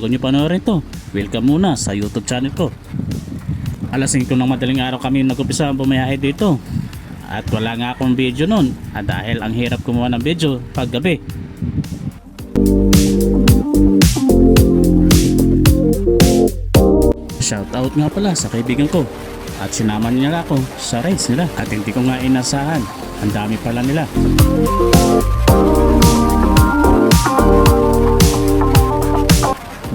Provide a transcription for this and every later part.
bago nyo panoorin to, welcome muna sa YouTube channel ko. Alas 5 ng madaling araw kami nag-umpisa bumayahe dito. At wala nga akong video nun at dahil ang hirap kumuha ng video pag gabi. Shout out nga pala sa kaibigan ko at sinama niya ako sa rides nila at hindi ko nga inasahan. Ang dami pala nila.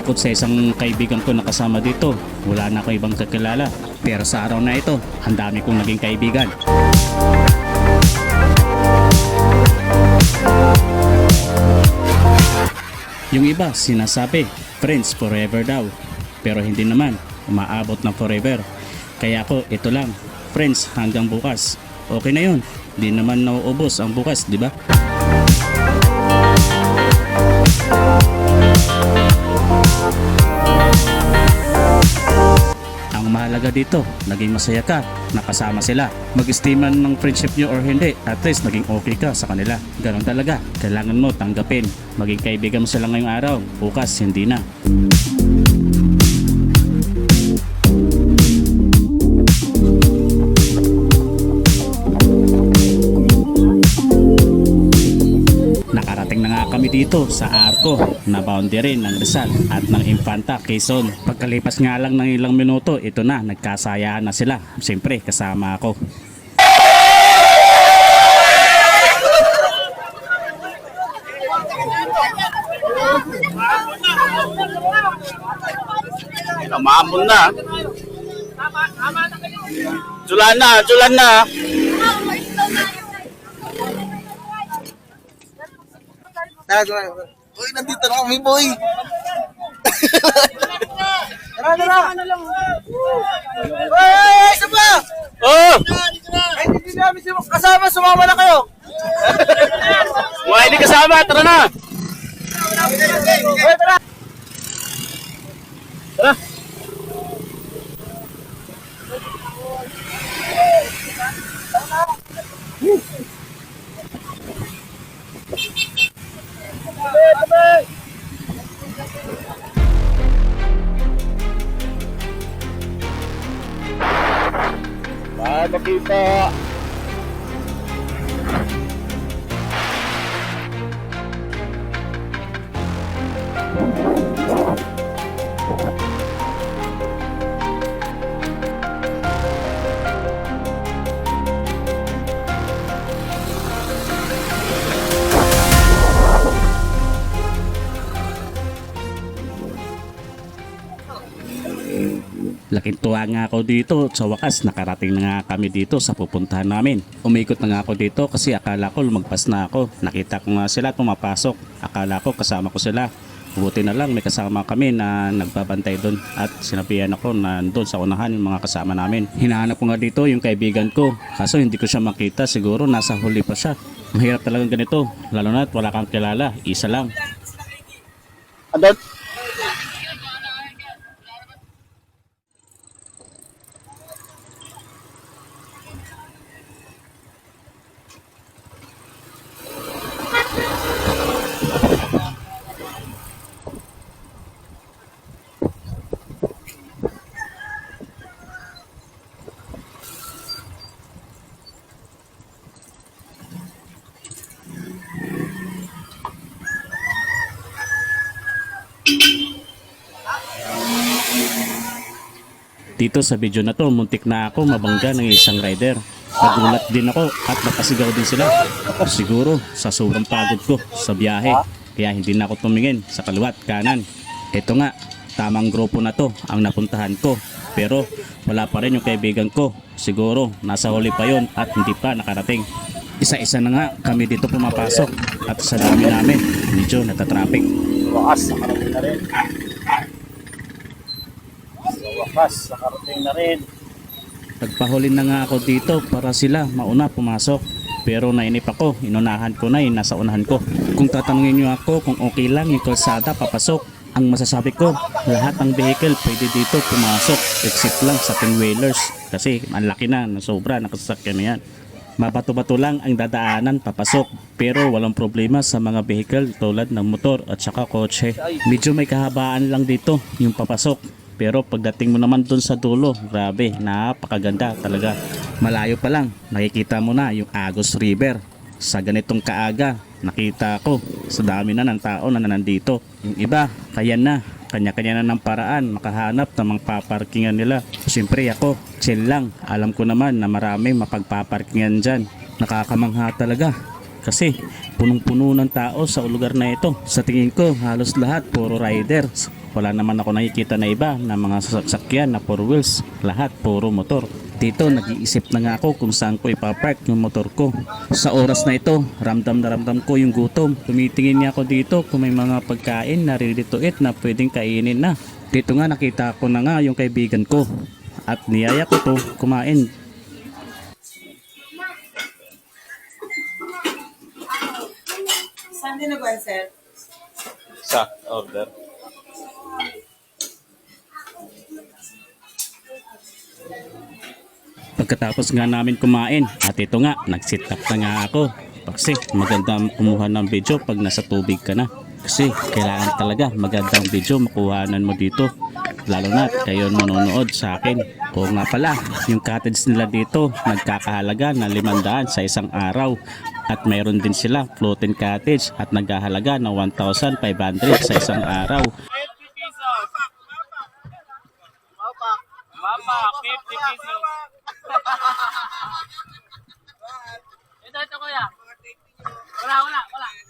Bukod sa isang kaibigan ko na kasama dito, wala na ako ibang kakilala. Pero sa araw na ito, ang dami kong naging kaibigan. Yung iba sinasabi, friends forever daw. Pero hindi naman, umaabot ng forever. Kaya ako, ito lang, friends hanggang bukas. Okay na yun, di naman nauubos ang bukas, di ba? Mahalaga dito, naging masaya ka, nakasama sila. Mag-estiman ng friendship nyo or hindi, at least naging okay ka sa kanila. Ganon talaga, kailangan mo tanggapin. Maging kaibigan mo sila ngayong araw, bukas hindi na dito sa Arco na boundary ng Rizal at ng Infanta, Quezon. Pagkalipas nga lang ng ilang minuto, ito na, nagkasayaan na sila. Siyempre, kasama ako. Namamon na. Julan na, julan na. Tara, tara. Uy, nandito na kami, boy. Tara, tara. Uy, isa pa. Oh! Ay, hindi namin si kasama, sumama na kayo. Mga hindi kasama, tara na! Uy, tara. Tara! Bye, makita! Laking tuwa nga ako dito. Sa wakas, nakarating na nga kami dito sa pupuntahan namin. Umikot na nga ako dito kasi akala ko lumagpas na ako. Nakita ko nga sila pumapasok. Akala ko kasama ko sila. Buti na lang may kasama kami na nagbabantay doon at sinabihan ako na doon sa unahan yung mga kasama namin. Hinahanap ko nga dito yung kaibigan ko kaso hindi ko siya makita siguro nasa huli pa siya. Mahirap talagang ganito lalo na wala kang kilala, isa lang. Andun? Dito sa video na to, muntik na ako mabangga ng isang rider. Nagulat din ako at napasigaw din sila. Siguro sa sobrang pagod ko sa biyahe. Kaya hindi na ako tumingin sa kaliwat, kanan. Ito nga, tamang grupo na to ang napuntahan ko. Pero wala pa rin yung kaibigan ko. Siguro nasa huli pa yon at hindi pa nakarating. Isa-isa na nga kami dito pumapasok at sa dami namin medyo natatraffic. Wakas, nakarating na rin. Wakas, nakarating na rin. Nagpahuli na nga ako dito para sila mauna pumasok. Pero nainip ako, inunahan ko na yung nasa unahan ko. Kung tatanungin niyo ako kung okay lang yung kalsada papasok, ang masasabi ko, lahat ng vehicle pwede dito pumasok except lang sa 10 wheelers kasi ang laki na, na sobra, nakasasakyan na yan. Mabato-bato lang ang dadaanan papasok pero walang problema sa mga vehicle tulad ng motor at saka kotse. Medyo may kahabaan lang dito yung papasok pero pagdating mo naman dun sa dulo, grabe, napakaganda talaga. Malayo pa lang, nakikita mo na yung Agos River. Sa ganitong kaaga, nakita ko sa dami na ng tao na nandito. Yung iba, kaya na, kanya-kanya na ng paraan makahanap ng mga paparkingan nila. Siyempre ako, chill lang. Alam ko naman na maraming mapagpaparkingan dyan. Nakakamangha talaga. Kasi punong-puno ng tao sa lugar na ito. Sa tingin ko, halos lahat puro riders. Wala naman ako nakikita na iba na mga sasakyan na four wheels. Lahat puro motor. Dito, nag-iisip na nga ako kung saan ko ipapark yung motor ko. Sa oras na ito, ramdam na ramdam ko yung gutom. Tumitingin niya ako dito kung may mga pagkain na ready to eat na pwedeng kainin na. Dito nga nakita ko na nga yung kaibigan ko. At niyaya ko to kumain. Sunday na ba, sir? Sa order. Pagkatapos nga namin kumain at ito nga, nag-sit up na nga ako. Kasi maganda kumuha ng video pag nasa tubig ka na. Kasi kailangan talaga magandang video makuhanan mo dito. Lalo na kayo manonood sa akin. O nga pala, yung cottage nila dito nagkakahalaga na 500 sa isang araw. At mayroon din sila floating cottage at naghahalaga na 1,500 sa isang araw. 50 pesos. Mapa, 50 pesos. ito, ito kuya. Wala, wala. Wala.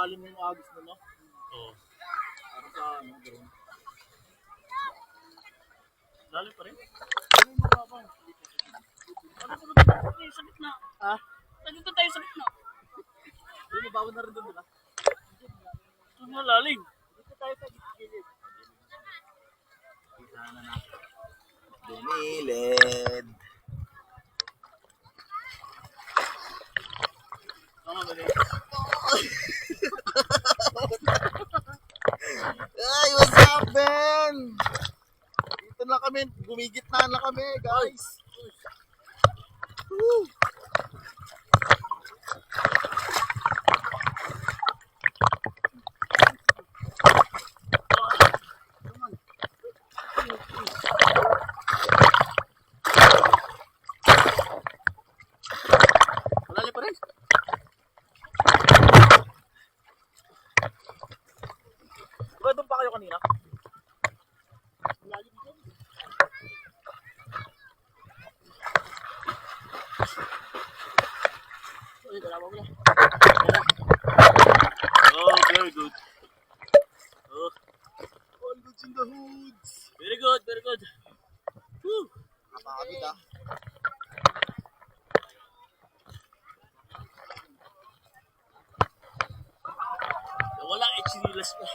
Ilalim yung agos mo, no? Oo. Para sa ano, bro. Lalim pa rin. Tayo sa gitna. Ha? Nandito tayo sa gitna. Hindi mo bago na rin doon, di ba? Ito na lalim. Dito tayo sa gilid. Kita na natin. Dumilid. Tama ba rin? Ay, what's up, Ben? Dito na kami. Gumigit na na kami, guys. Woo. Malalim pa rin. Diba doon pa kayo kanina? Wala. Oh, very good. Oh, All goods in the very good, very good. Woo! Napakagod ah. Wala, eh, chinilas pa.